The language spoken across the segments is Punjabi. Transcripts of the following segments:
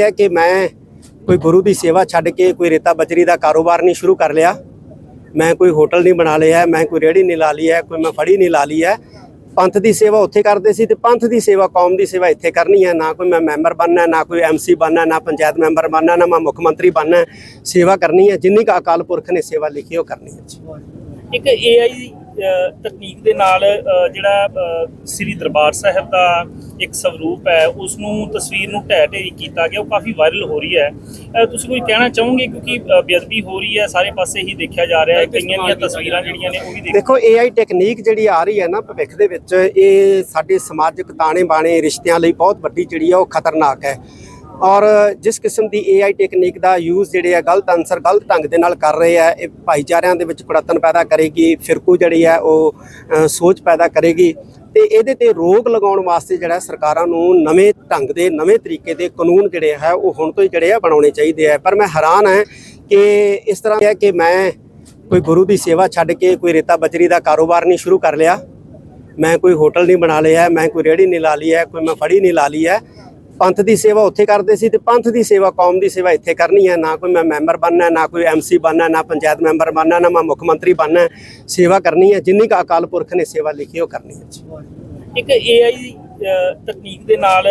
ਹੈ ਕਿ ਮੈਂ ਕੋਈ ਗੁਰੂ ਦੀ ਸੇਵਾ ਛੱਡ ਕੇ ਕੋਈ ਰੇਤਾ ਬਜਰੀ ਦਾ ਕਾਰੋਬਾਰ ਨਹੀਂ ਸ਼ੁਰੂ ਕਰ ਲਿਆ। ਮੈਂ ਕੋਈ ਹੋਟਲ ਨਹੀਂ ਬਣਾ ਲਿਆ, ਮੈਂ ਕੋਈ ਰੇੜੀ ਨਹੀਂ ਲਾ ਲਈ ਹੈ, ਕੋਈ ਮੈਂ ਫੜੀ ਨਹੀਂ ਲਾ ਲਈ ਹੈ। ਪੰਥ ਦੀ ਸੇਵਾ ਉੱਥੇ ਕਰਦੇ ਸੀ ਤੇ ਪੰਥ ਦੀ ਸੇਵਾ, ਕੌਮ ਦੀ ਸੇਵਾ ਇੱਥੇ ਕਰਨੀ ਹੈ। ਨਾ ਕੋਈ ਮੈਂ ਮੈਂਬਰ ਬਣਨਾ, ਨਾ ਕੋਈ ਐਮਸੀ ਬਣਨਾ, ਨਾ ਪੰਚਾਇਤ ਮੈਂਬਰ ਬਣਨਾ, ਨਾ ਮੈਂ ਮੁੱਖ ਮੰਤਰੀ ਬਣਨਾ। ਸੇਵਾ ਕਰਨੀ ਹੈ, ਜਿੰਨੀ ਕੁ ਅਕਾਲ ਪੁਰਖ ਨੇ ਸੇਵਾ ਲਿਖੀ ਉਹ ਕਰਨੀ ਹੈ ਇੱਕ ਏਆਈ ਤਕਨੀਕ ਦੇ ਨਾਲ ਜਿਹੜਾ ਸ੍ਰੀ ਦਰਬਾਰ ਸਾਹਿਬ ਦਾ ਇੱਕ ਸਵਰੂਪ ਹੈ ਉਸ ਨੂੰ ਤਸਵੀਰ ਨੂੰ ਢਹਿ ਢੇਰੀ ਕੀਤਾ ਗਿਆ ਉਹ ਕਾਫੀ ਵਾਇਰਲ ਹੋ ਰਹੀ ਹੈ। ਤੁਸੀਂ ਕੋਈ ਕਹਿਣਾ ਚਾਹੋਗੇ? ਕਿਉਂਕਿ ਬੇਅਦਬੀ ਹੋ ਰਹੀ ਹੈ ਸਾਰੇ ਪਾਸੇ ਹੀ ਦੇਖਿਆ ਜਾ ਰਿਹਾ ਹੈ ਕਈਆਂ ਦੀਆਂ ਤਸਵੀਰਾਂ ਜਿਹੜੀਆਂ ਨੇ ਉਹ ਵੀ ਦੇਖ। ਦੇਖੋ AI ਟੈਕਨੀਕ ਜਿਹੜੀ ਆ ਰਹੀ ਹੈ ਨਾ ਭਵਿੱਖ ਦੇ ਵਿੱਚ ਇਹ ਸਾਡੇ ਸਮਾਜਿਕ ਤਾਣੇ ਬਾਣੇ ਰਿਸ਼ਤਿਆਂ ਲਈ ਬਹੁਤ ਵੱਡੀ ਜਿਹੜੀ ਆ ਉਹ ਖਤਰਨਾਕ ਹੈ। ਔਰ ਜਿਸ ਕਿਸਮ ਦੀ AI ਟੈਕਨੀਕ ਦਾ ਯੂਜ਼ ਜਿਹੜੇ ਆ ਗਲਤ ਅਨਸਰ ਗਲਤ ਢੰਗ ਦੇ ਨਾਲ ਕਰ ਰਹੇ ਆ, ਇਹ ਭਾਈਚਾਰਿਆਂ ਦੇ ਵਿੱਚ ਕੁੜੱਤਨ ਪੈਦਾ ਕਰੇਗੀ, ਫਿਰਕੂ ਜਿਹੜੀ ਹੈ ਉਹ ਸੋਚ ਪੈਦਾ ਕਰੇਗੀ ਤੇ ਇਹਦੇ ਤੇ ਰੋਕ ਲਗਾਉਣ ਵਾਸਤੇ ਜਿਹੜਾ ਸਰਕਾਰਾਂ ਨੂੰ ਨਵੇਂ ਢੰਗ ਦੇ, ਨਵੇਂ ਤਰੀਕੇ ਦੇ ਕਾਨੂੰਨ ਜਿਹੜੇ ਹੈ ਉਹ ਹੁਣ ਤੋਂ ਹੀ ਜਿਹੜੇ ਆ ਬਣਾਉਣੇ ਚਾਹੀਦੇ ਆ। ਪਰ ਮੈਂ ਹੈਰਾਨ ਹਾਂ ਕਿ ਇਸ ਤਰ੍ਹਾਂ ਹੈ ਕਿ ਮੈਂ ਕੋਈ ਗੁਰੂ ਦੀ ਸੇਵਾ ਛੱਡ ਕੇ ਕੋਈ ਰੇਤਾ ਬਜਰੀ ਦਾ ਕਾਰੋਬਾਰ ਨਹੀਂ ਸ਼ੁਰੂ ਕਰ ਲਿਆ। ਮੈਂ ਕੋਈ ਹੋਟਲ ਨਹੀਂ ਬਣਾ ਲਿਆ, ਮੈਂ ਕੋਈ ਰੇੜੀ ਨਹੀਂ ਲਾ ਲਈ ਹੈ, ਕੋਈ ਮੈਂ ਫੜੀ ਨਹੀਂ ਲਾ ਲਈ ਹੈ। ਪੰਥ ਦੀ ਸੇਵਾ ਉੱਥੇ ਕਰਦੇ ਸੀ ਤੇ ਪੰਥ ਦੀ ਸੇਵਾ ਕੌਮ ਦੀ ਸੇਵਾ ਇੱਥੇ ਕਰਨੀ ਹੈ ਨਾ ਕੋਈ ਮੈਂ ਮੈਂਬਰ ਬਣਨਾ, ਨਾ ਕੋਈ ਐਮਸੀ ਬਣਨਾ, ਨਾ ਪੰਚਾਇਤ ਮੈਂਬਰ ਬਣਨਾ, ਨਾ ਮੈਂ ਮੁੱਖ ਮੰਤਰੀ ਬਣਨਾ, ਸੇਵਾ ਕਰਨੀ ਹੈ ਜਿੰਨੀ ਕੁ ਅਕਾਲ ਪੁਰਖ ਨੇ ਸੇਵਾ ਲਿਖੀ, ਉਹ ਕਰਨੀ ਹੈ ਜੀ। ਇੱਕ ਏਆਈ ਤਕਨੀਕ ਦੇ ਨਾਲ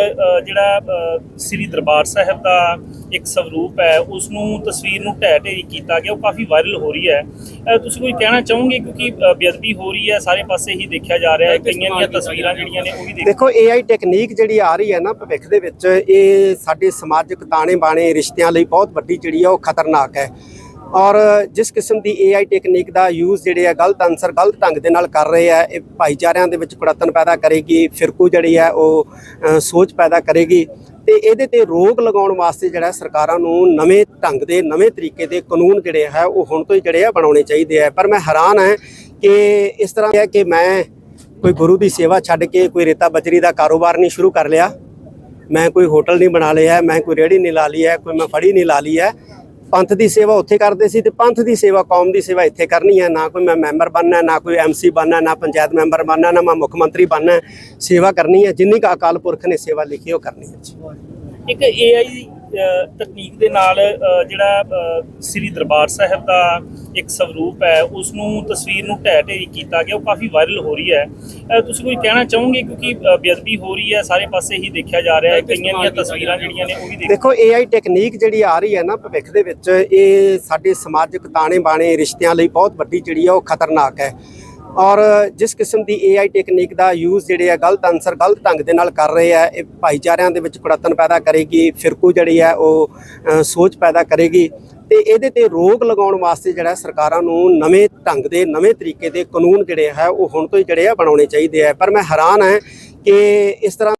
ਜਿਹੜਾ ਸ੍ਰੀ ਦਰਬਾਰ ਸਾਹਿਬ ਦਾ ਇੱਕ ਸਵਰੂਪ ਹੈ ਉਸ ਨੂੰ ਤਸਵੀਰ ਨੂੰ ਢਹਿ ਢੇਰੀ ਕੀਤਾ ਗਿਆ ਉਹ ਕਾਫੀ ਵਾਇਰਲ ਹੋ ਰਹੀ ਹੈ। ਤੁਸੀਂ ਕੋਈ ਕਹਿਣਾ ਚਾਹੋਗੇ? ਕਿਉਂਕਿ ਬੇਅਦਬੀ ਹੋ ਰਹੀ ਹੈ ਸਾਰੇ ਪਾਸੇ ਹੀ ਦੇਖਿਆ ਜਾ ਰਿਹਾ ਹੈ ਕਈਆਂ ਦੀਆਂ ਤਸਵੀਰਾਂ ਜਿਹੜੀਆਂ ਨੇ ਉਹ ਵੀ ਦੇਖ। ਦੇਖੋ AI ਟੈਕਨੀਕ ਜਿਹੜੀ ਆ ਰਹੀ ਹੈ ਨਾ ਭਵਿੱਖ ਦੇ ਵਿੱਚ ਇਹ ਸਾਡੇ ਸਮਾਜਿਕ ਤਾਣੇ ਬਾਣੇ ਰਿਸ਼ਤਿਆਂ ਲਈ ਬਹੁਤ ਵੱਡੀ ਜਿਹੜੀ ਆ ਉਹ ਖਤਰਨਾਕ ਹੈ। ਔਰ ਜਿਸ ਕਿਸਮ ਦੀ AI ਟੈਕਨੀਕ ਦਾ ਯੂਜ਼ ਜਿਹੜੇ ਆ ਗਲਤ ਅਨਸਰ ਗਲਤ ਢੰਗ ਦੇ ਨਾਲ ਕਰ ਰਹੇ ਆ ਇਹ ਭਾਈਚਾਰਿਆਂ ਦੇ ਵਿੱਚ ਕੁੜੱਤਨ ਪੈਦਾ ਕਰੇਗੀ ਫਿਰਕੂ ਜਿਹੜੀ ਹੈ ਉਹ ਸੋਚ ਪੈਦਾ ਕਰੇਗੀ। ਤੇ ਇਹਦੇ ਤੇ ਰੋਕ ਲਗਾਉਣ ਵਾਸਤੇ ਜਿਹੜਾ ਸਰਕਾਰਾਂ ਨੂੰ ਨਵੇਂ ਢੰਗ ਦੇ, ਨਵੇਂ ਤਰੀਕੇ ਦੇ ਕਾਨੂੰਨ ਜਿਹੜੇ ਹੈ, ਉਹ ਹੁਣ ਤੋਂ ਹੀ ਜਿਹੜੇ ਆ ਬਣਾਉਣੇ ਚਾਹੀਦੇ ਆ। ਪਰ ਮੈਂ ਹੈਰਾਨ ਹਾਂ ਕਿ ਇਸ ਤਰ੍ਹਾਂ ਹੈ ਕਿ ਮੈਂ ਕੋਈ ਗੁਰੂ ਦੀ ਸੇਵਾ ਛੱਡ ਕੇ ਕੋਈ ਰੇਤਾ ਬਜਰੀ ਦਾ ਕਾਰੋਬਾਰ ਨਹੀਂ ਸ਼ੁਰੂ ਕਰ ਲਿਆ। ਮੈਂ ਕੋਈ ਹੋਟਲ ਨਹੀਂ ਬਣਾ ਲਿਆ, ਮੈਂ ਕੋਈ ਰੇੜੀ ਨਹੀਂ ਲਾ ਲਈ ਹੈ, ਕੋਈ ਮੈਂ ਫੜੀ ਨਹੀਂ ਲਾ ਲਈ ਹੈ। ਪੰਥ ਦੀ ਸੇਵਾ ਉੱਥੇ ਕਰਦੇ ਸੀ ਤੇ ਪੰਥ ਦੀ ਸੇਵਾ, ਕੌਮ ਦੀ ਸੇਵਾ ਇੱਥੇ ਕਰਨੀ ਹੈ। ਨਾ ਕੋਈ ਮੈਂ ਮੈਂਬਰ ਬਣਨਾ, ਨਾ ਕੋਈ ਐਮਸੀ ਬਣਨਾ, ਨਾ ਪੰਚਾਇਤ ਮੈਂਬਰ ਬਣਨਾ, ਨਾ ਮੈਂ ਮੁੱਖ ਮੰਤਰੀ ਬਣਨਾ। ਸੇਵਾ ਕਰਨੀ ਹੈ। ਜਿੰਨੀ ਕੁ ਅਕਾਲ ਪੁਰਖ ਨੇ ਸੇਵਾ ਲਿਖੀ, ਉਹ ਕਰਨੀ ਹੈ ਇੱਕ ਏਆਈ ਤਕਨੀਕ ਦੇ ਨਾਲ ਜਿਹੜਾ ਸ੍ਰੀ ਦਰਬਾਰ ਸਾਹਿਬ ਦਾ ਇੱਕ ਸਵਰੂਪ ਹੈ ਉਸ ਨੂੰ ਤਸਵੀਰ ਨੂੰ ਢਹਿ ਢੇਰੀ ਕੀਤਾ ਗਿਆ ਉਹ ਕਾਫੀ ਵਾਇਰਲ ਹੋ ਰਹੀ ਹੈ। ਤੁਸੀਂ ਕੋਈ ਕਹਿਣਾ ਚਾਹੋਗੇ? ਕਿਉਂਕਿ ਬੇਅਦਬੀ ਹੋ ਰਹੀ ਹੈ ਸਾਰੇ ਪਾਸੇ ਹੀ ਦੇਖਿਆ ਜਾ ਰਿਹਾ ਹੈ ਕਈਆਂ ਦੀਆਂ ਤਸਵੀਰਾਂ ਜਿਹੜੀਆਂ ਨੇ ਉਹ ਵੀ ਦੇਖ। ਦੇਖੋ AI ਟੈਕਨੀਕ ਜਿਹੜੀ ਆ ਰਹੀ ਹੈ ਨਾ ਭਵਿੱਖ ਦੇ ਵਿੱਚ ਇਹ ਸਾਡੇ ਸਮਾਜਿਕ ਤਾਣੇ ਬਾਣੇ ਰਿਸ਼ਤਿਆਂ ਲਈ ਬਹੁਤ ਵੱਡੀ ਜਿਹੜੀ ਆ ਉਹ ਖਤਰਨਾਕ ਹੈ। ਔਰ ਜਿਸ ਕਿਸਮ ਦੀ AI ਟੈਕਨੀਕ ਦਾ ਯੂਜ਼ ਜਿਹੜੇ ਆ ਗਲਤ ਅਨਸਰ ਗਲਤ ਢੰਗ ਦੇ ਨਾਲ ਕਰ ਰਹੇ ਆ, ਇਹ ਭਾਈਚਾਰਿਆਂ ਦੇ ਵਿੱਚ ਕੁੜੱਤਨ ਪੈਦਾ ਕਰੇਗੀ, ਫਿਰਕੂ ਜਿਹੜੀ ਹੈ ਉਹ ਸੋਚ ਪੈਦਾ ਕਰੇਗੀ ਤੇ ਇਹਦੇ ਤੇ ਰੋਕ ਲਗਾਉਣ ਵਾਸਤੇ ਜਿਹੜਾ ਸਰਕਾਰਾਂ ਨੂੰ ਨਵੇਂ ਢੰਗ ਦੇ, ਨਵੇਂ ਤਰੀਕੇ ਦੇ ਕਾਨੂੰਨ ਜਿਹੜੇ ਹੈ ਉਹ ਹੁਣ ਤੋਂ ਹੀ ਜਿਹੜੇ ਆ ਬਣਾਉਣੇ ਚਾਹੀਦੇ ਆ। ਪਰ ਮੈਂ ਹੈਰਾਨ ਹਾਂ ਕਿ ਇਸ ਤਰ੍ਹਾਂ